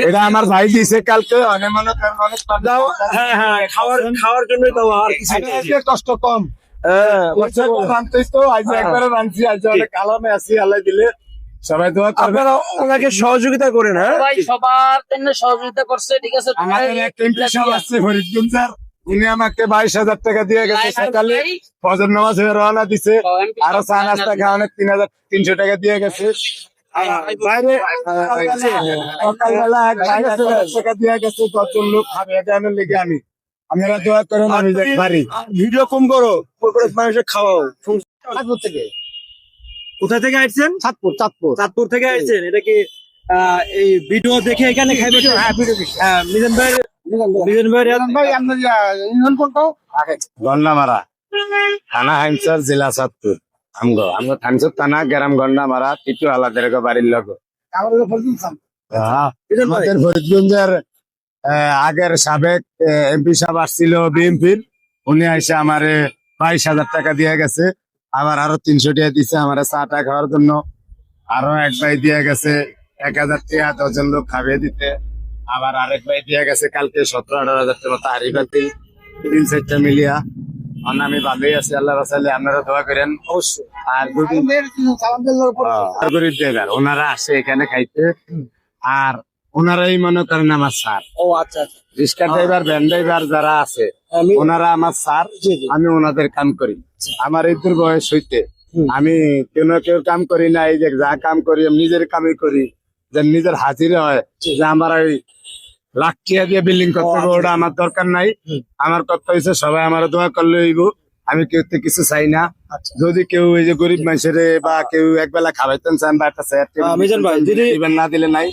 এটা আমার ভাই দিছে কালকে অনেক মনে অনেক হ্যাঁ হ্যাঁ খাওয়ার খাওয়ার জন্য দাও আর কিছু কষ্ট কম। হ্যাঁ রানতেই তো। আজ একবারে রানছি আজ অনেক আলামে আছি আল্লাহ দিলে। সবাই দোয়া করবে আপনারা সহযোগিতা করেন হ্যাঁ? সবার জন্য সহযোগিতা করছে ঠিক আছে? আমাদের এক এমপি সাহেব ফরিদগঞ্জ স্যার। উনি আমাকে বাইশ হাজার টাকা দিয়ে গেছে সকালে। ফজর নামাজ হয়ে রওনা দিছে। আরও চা নাস্তা খাওয়ানো তিন হাজার তিনশো টাকা দিয়ে গেছে। বাইরে সকালবেলা এক ভাই হাজার টাকা দিয়ে গেছে দশজন লোক খাবে এটা লেগে আমি আপনারা দোয়া করেন আমি যেতে ভিডিও কম করো করে মানুষের খাওয়াও থেকে কোথায় থেকে আসছেন চাঁদপুর চাঁদপুর চাঁদপুর থেকে আসছেন এটা কি আহ, এই ভিডিও দেখে এখানে খাইবে হ্যাঁ ভিডিও দেখি হ্যাঁ মিজান ভাই মিজান ভাই ভাই আপনার ইউনিয়ন কোড কও গন্ডামারা থানা হাইমসর জেলা চাঁদপুর আমগো আমগো থানসর থানা গ্রাম গন্ডামারা টিটু আলাদের বাড়ির লোক হ্যাঁ, আমাদের ফরিদগঞ্জের আহ, আগের সাবেক এমপি সাহেব আসছিল বিএনপির উনি এসে আমারে বাইশ হাজার টাকা দিয়ে গেছে। আবার আরও তিনশো টাকা দিছে আমার চা টা খাওয়ার জন্য। আরও এক ভাই দিয়ে গেছে এক হাজার টাকা দশজন লোক খাবে দিতে আবার আরেক ভাই দিয়ে গেছে কালকে সতেরো আঠারো হাজার টাকা হারি বাতিল তিন চারটা মিলিয়া। আমি ভালোই আছি আল্লাহ রাসালে আপনারা দোয়া করেন অবশ্যই আর দুদিন সালামদের উপর আর গরিব দেবেন ওনারা আসে এখানে খাইতে। আর ওনারাই মনে করেন আমার স্যার। ও আচ্ছা আচ্ছা। রিক্সা ড্রাইভার ভ্যান ড্রাইভার যারা আছে আমি ওনারা আমার স্যার। জি, জি। আমি ওনাদের কাম করি। আমার এই বয়স হইতে আমি কেউ না কেউ কাম করি না এই যে যা কাম করি নিজের কামই করি। যে নিজের হাজিরে হয় যে আমার ওই লাখ টিয়া দিয়ে বিল্ডিং করতে হবে ওটা আমার দরকার নাই। আমার কথা হয়েছে সবাই আমার দোয়া করলে হইব। আমি কেউ তো কিছু চাই না। যদি কেউ এই যে গরিব মানুষের বা কেউ একবেলা খাওয়াইতেন চান বা একটা চেয়ার টেবিল না দিলে নাই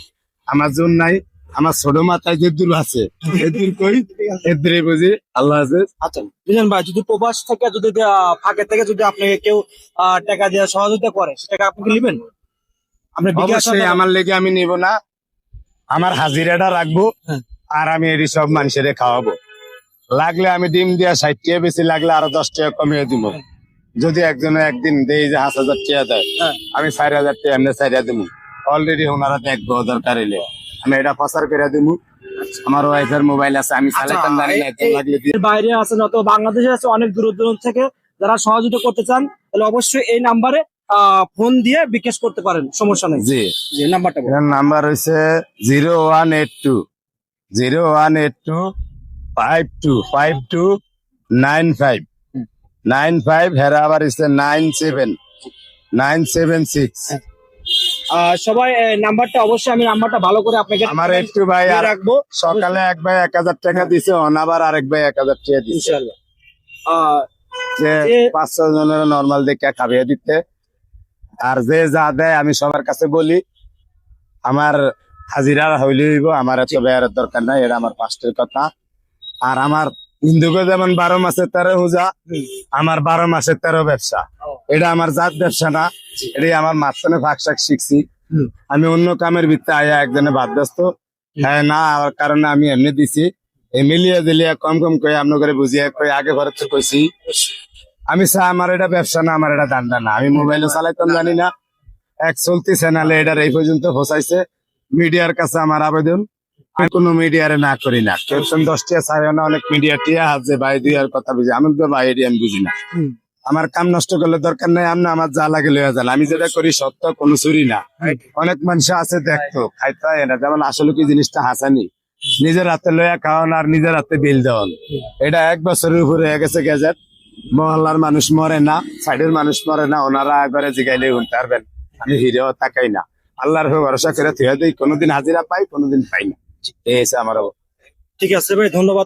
আমার জোর নাই আমার ছোট মাথায় যে দূর আছে এদুর কই এদুরে বুঝি আল্লাহ হাফেজ। আচ্ছা ভাই যদি প্রবাস থেকে যদি আহ, ফাঁকে থেকে যদি আপনাকে কেউ টাকা দিয়ে সহযোগিতা করে আপনি কি নেবেন? আপনি বিকাশ অবশ্যই আমার লেগে আমি নিব না আমার হাজিরাটা রাখব হ্যাঁ। আর আমি এটি সব মানুষের খাওয়াবো। লাগলে আমি ডিম দিয়া ষাট টাকা বেশি লাগলে আরও দশ টাকা কমিয়ে দিব। যদি একজনে একদিন দেই যে পাঁচ হাজার টাকা দেয় হ্যাঁ। আমি চার হাজার টাকা এমনি চারিয়া দিব অলরেডি ওনারা দেখব দরকার হইলে আমি এটা প্রচার করে দিব আমার ওয়াইফের মোবাইল আছে আমি জানি না লাগলে এর বাইরে আছেন অত বাংলাদেশে আছে অনেক দূর দূরান্ত থেকে যারা সহযোগিতা করতে চান তাহলে অবশ্যই এই নাম্বারে ফোন দিয়ে বিকাশ করতে পারেন সমস্যা নেই। জি। যে নাম্বারটা নাম্বার হচ্ছে zero one eight two zero one eight two five two five two nine five nine five হেরা আবার nine seven nine seven six সবাই নাম্বারটা অবশ্যই আমি নাম্বারটা ভালো করে আপনাকে আমার একটু ভাই আর রাখব। সকালে এক ভাই এক হাজার টাকা দিছে অনাবার আরেক ভাই এক হাজার টাকা দিছে। ইনশাআল্লাহ। যে পাঁচ জনের নর্মাল দেখে খাবিয়ে দিতে। আর যে যা দেয় আমি সবার কাছে বলি আমার হাজিরা হইলে হইব আমার এত ব্যয়ের দরকার নাই এটা আমার পাঁচটার কথা। আর আমার হিন্দুকে যেমন বারো মাসে তেরো পূজা আমার বারো মাসে তেরো ব্যবসা। এটা আমার জাত ব্যবসা না। এটাই আমার মাঝখানে ফাঁক শাক শিখছি। আমি অন্য কামের ভিত্তে আয়া একজনে বাদ ব্যস্ত হ্যাঁ না কারণে আমি এমনি দিছি। মিলিয়ে দিলিয়ে কম কম করে আপনার করে বুঝিয়ে কই আগে ঘরে তো কইছি। আমি চা আমার এটা ব্যবসা না আমার এটা দান্দা না। আমি মোবাইলও চালাইতাম জানি না। এক চলতি চ্যানেলে এটার এই পর্যন্ত ফসাইছে মিডিয়ার কাছে আমার আবেদন। আমি কোনো মিডিয়ারে না করি না। কেউ দশটিয়া চাই না অনেক মিডিয়া টিয়া আছে ভাই দুইয়ার কথা বুঝি। আমি তো ভাই এটি আমি বুঝি না। আমার কাম নষ্ট করলে দরকার নাই আমি আমার যা লাগে লইয়া যান। আমি যেটা করি সত্য কোনো চুরি না। অনেক মানুষ আছে দেখতো খাইতে না। যেমন আসলে কি জিনিসটা হাসানি? নিজের হাতে লইয়া খাওয়ান আর নিজের হাতে বিল দেওয়ান। এটা এক বছরের উপরে হয়ে গেছে গেজেট। মহল্লার মানুষ মরে না সাইডের মানুষ মরে না ওনারা একবারে জিগাইলে পারবেন। আমি হিরেও তাকাই না। আল্লাহর ভরসা করে থুয়ে দিই কোনোদিন হাজিরা পাই কোনোদিন পাই না। ঠিক আছে ভাই ধন্যবাদ